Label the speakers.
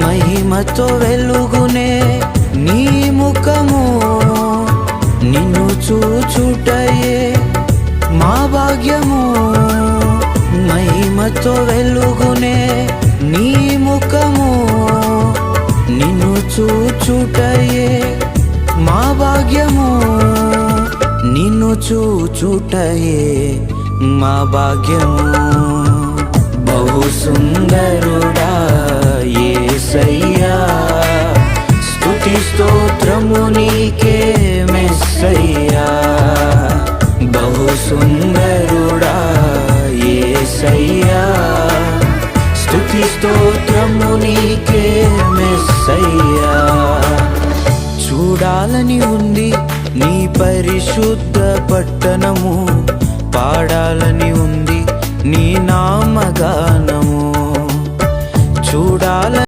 Speaker 1: మహిమతో వెలుగునే నీ ముఖము. నిన్ను చూచుటయే మా భాగ్యము. మహిమతో వెలుగునే నీ ముఖము. నిన్ను చూచుటయే మా భాగ్యము. నిన్ను చూచుటయే మా భాగ్యము. బహు సుందరుడు స్తుతి స్తోత్రము నీకే మెస్సయ్యా. బహు సుందరుడా యేసయ్యా స్తుతి స్తోత్రము నీకే మెస్సయ్యా. చూడాలని ఉంది నీ పరిశుద్ధ పట్టణము. పాడాలని ఉంది నీ నామగానము.